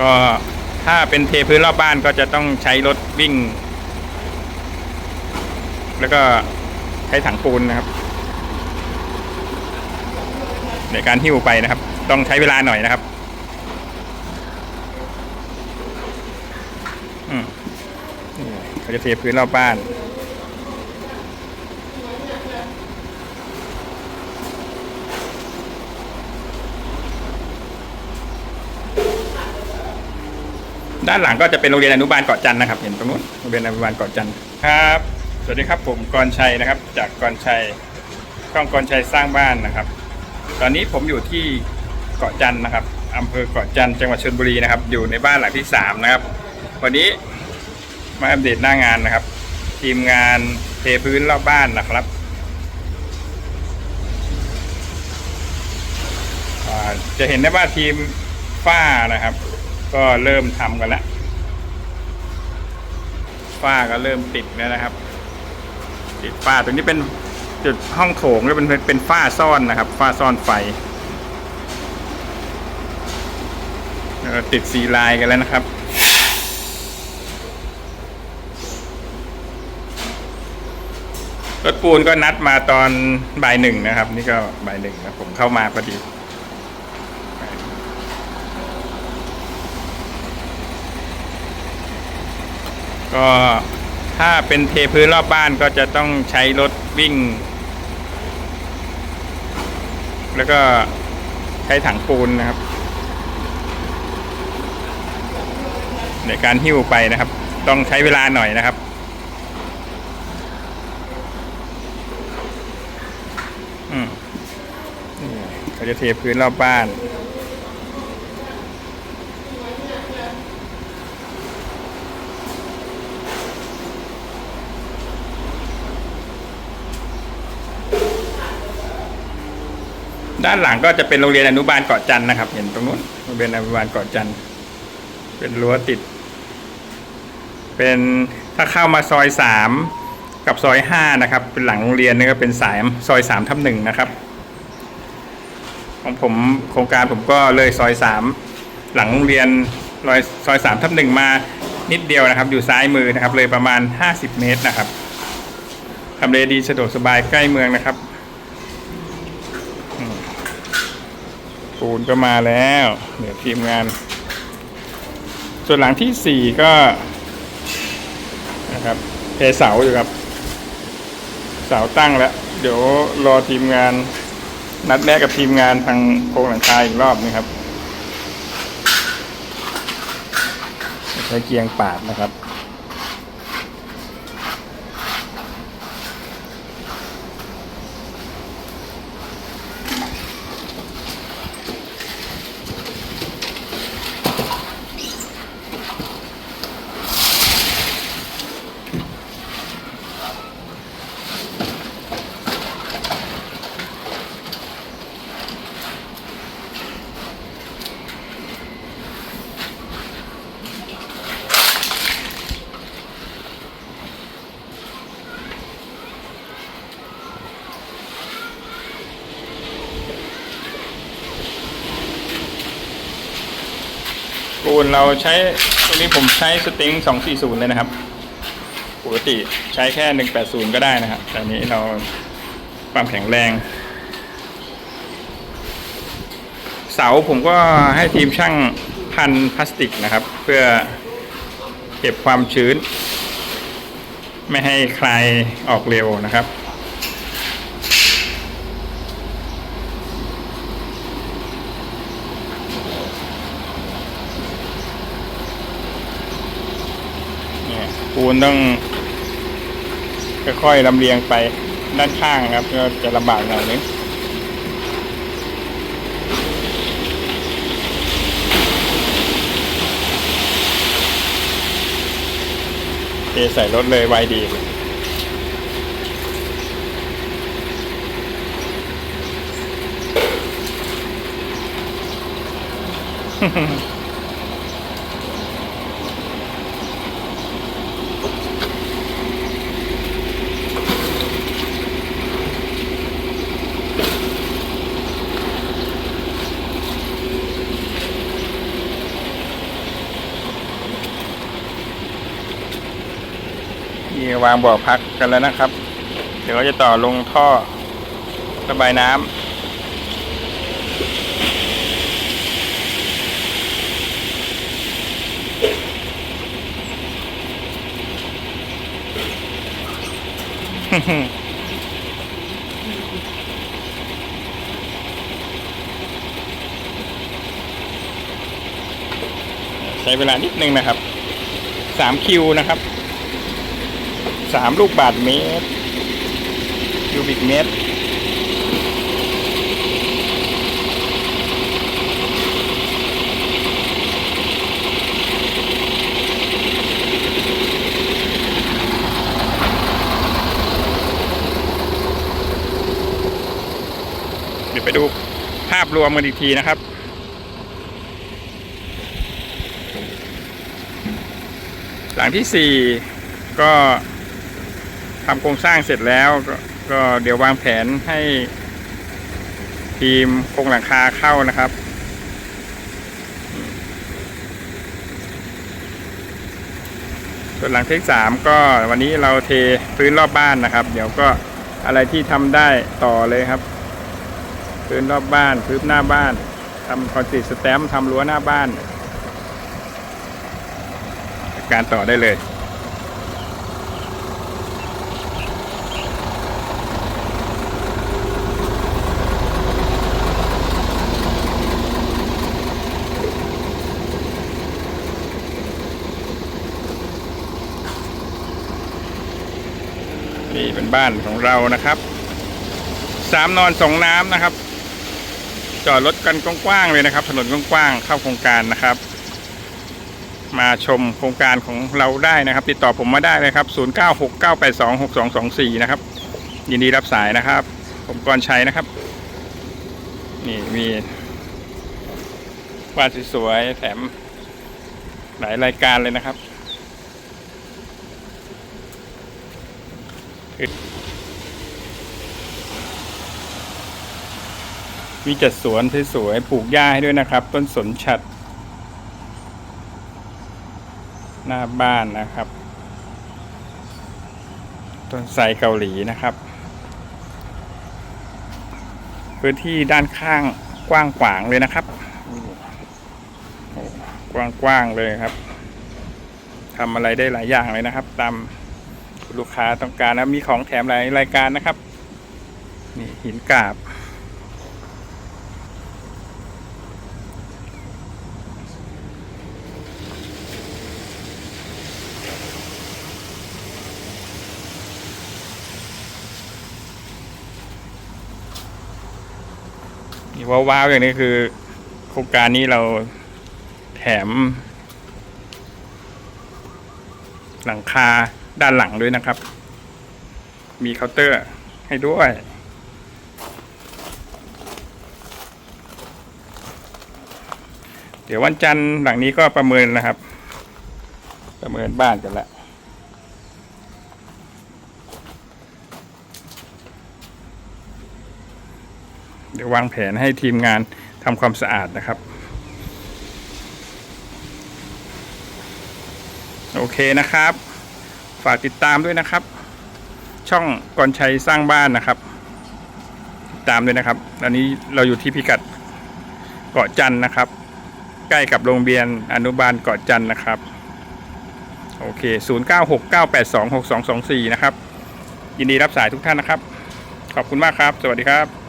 ก็ถ้าเป็นเทพื้นรอบบ้านก็จะต้องใช้รถวิ่ง แล้วก็ใช้ถังปูนนะครับ ในการหิ้วไปนะครับ ต้องใช้เวลาหน่อยนะครับอืมเขาจะเทพื้นรอบบ้าน ด้านหลังก็จะเป็นโรงเรียนอนุบาลเกาะจันทร์นะครับ เห็นตรงนู้นโรงเรียนอนุบาลเกาะจันทร์ครับ สวัสดีครับผมกรชัยนะครับ จากกรชัยช่องกรชัยสร้างบ้านนะครับ ตอนนี้ผมอยู่ที่เกาะจันทร์นะครับอำเภอเกาะจันทร์จังหวัดชลบุรีนะครับ อยู่ในบ้านหลังที่สามนะครับวันนี้มาอัปเดตหน้างานนะครับ ทีมงานเทพื้นรอบบ้านนะครับจะเห็นได้ว่าทีมฝ้านะครับ ก็เริ่มทำกันแล้วฝ้าก็เริ่มติดแล้วนะครับ ติดฝ้าตรงนี้เป็นจุดห้องโถงแล้วเป็นเป็นฝ้าซ่อนนะครับ ฝ้าซ่อนไฟติดสีลายกันแล้วนะครับ รถปูนก็นัดมาตอนบ่ายหนึ่งนะครับ นี่ก็บ่ายหนึ่งนะผมเข้ามาพอดี ก็ถ้าเป็นเทพื้นรอบบ้านก็จะต้องใช้รถวิ่ง แล้วก็ใช้ถังปูนนะครับ ในการหิ้วไปนะครับ ต้องใช้เวลาหน่อยนะครับอืมเขาจะเทพื้นรอบบ้าน ด้านหลังก็จะเป็นโรงเรียนอนุบาลเกาะจันนะครับ เห็นตรงนู้นโรงเรียนอนุบาลเกาะจันเป็นรั้วติด เป็นถ้าเข้ามาซอยสามกับซอยห้านะครับ เป็นหลังโรงเรียนนี่ก็เป็นสายซอยสามทับหนึ่งนะครับ ของผมโครงการผมก็เลยซอยสามหลังโรงเรียนรอยซอยสามทับหนึ่งมานิดเดียวนะครับ อยู่ซ้ายมือนะครับ เลยประมาณห้าสิบเมตรนะครับทำเลดีสะดวกสบายใกล้เมืองนะครับ ปูนก็มาแล้ว เดี๋ยวทีมงาน ส่วนหลังที่สี่ก็นะครับเทเสาอยู่ครับเสาตั้งแล้ว เดี๋ยวรอทีมงาน นัดแรกกับทีมงานทางโครงหลังคาอีกรอบนึงครับ ใช้เกียงปาดนะครับ ปูนเราใช้ตัวนี้ผมใช้สติง240 เลยนะครับ ปกติใช้แค่ 180 ก็ได้นะครับ แต่นนี้เราความแข็งแรง เสาผมก็ให้ทีมช่างพันพลาสติกนะครับ เพื่อเก็บความชื้น ไม่ให้คลายออกเร็วนะครับ ปูนต้องค่อยๆลำเลียงไปด้านข้างครับ ก็จะลำบากหน่อยนึงเทใส่รถเลยไวดีอืม วางบ่อพักกันแล้วนะครับ เดี๋ยวเราจะต่อลงท่อระบายน้ำใช้เวลานิดนึงนะครับ สามคิวนะครับ สามลูกบาทเมตรคิวบิกเมตร เดี๋ยวไปดูภาพรวมกันอีกทีนะครับหลังที่สี่ก็ ทำโครงสร้างเสร็จแล้วก็ก็เดี๋ยววางแผนให้ทีมโครงหลังคาเข้านะครับส่วนหลังที่สามก็วันนี้เราเทพื้นรอบบ้านนะครับ เดี๋ยวก็อะไรที่ทำได้ต่อเลยครับ พื้นรอบบ้านพื้นหน้าบ้านทำคอนกรีตสแตมทำรั้วหน้าบ้าน การต่อได้เลย นี่เป็นบ้านของเรานะครับสามนอนสองน้ำนะครับ จอดรถกันกว้างๆเลยนะครับ ถนนกว้างๆเข้าโครงการนะครับ มาชมโครงการของเราได้นะครับ ติดต่อผมมาได้เลยครับ 0969826224 นะครับ ยินดีรับสายนะครับ ผมกรชัยนะครับ นี่มีบ้านสวยๆแถมหลายรายการเลยนะครับ มีจัดสวนสวยๆปลูกหญ้าให้ด้วยนะครับ ต้นสนฉัด หน้าบ้านนะครับ ต้นไทรเกาหลีนะครับ พื้นที่ด้านข้างกว้างขวางเลยนะครับโอ้กว้างกว้างๆเลยครับทำอะไรได้หลายอย่างเลยนะครับ ตาม ลูกค้าต้องการนะมีของแถมหลายรายการนะครับ นี่หินกราบนี่ว้าวๆอย่างนี้คือ โครงการนี้เราแถม หลังคา ด้านหลังด้วยนะครับ มีเคาน์เตอร์ให้ด้วย เดี๋ยววันจันทร์หลังนี้ก็ประเมินนะครับ ประเมินบ้านกันล้วเดี๋ยววางแผนให้ทีมงานทำความสะอาดนะครับ โอเคนะครับ ฝากติดตามด้วยนะครับ ช่องกรชัยสร้างบ้านนะครับ ติดตามด้วยนะครับ อันนี้เราอยู่ที่พิกัดเกาะจันทร์นะครับ ใกล้กับโรงเรียนอนุบาลเกาะจันทร์นะครับ โอเค 0969826224 นะครับ ยินดีรับสายทุกท่านนะครับ ขอบคุณมากครับ สวัสดีครับ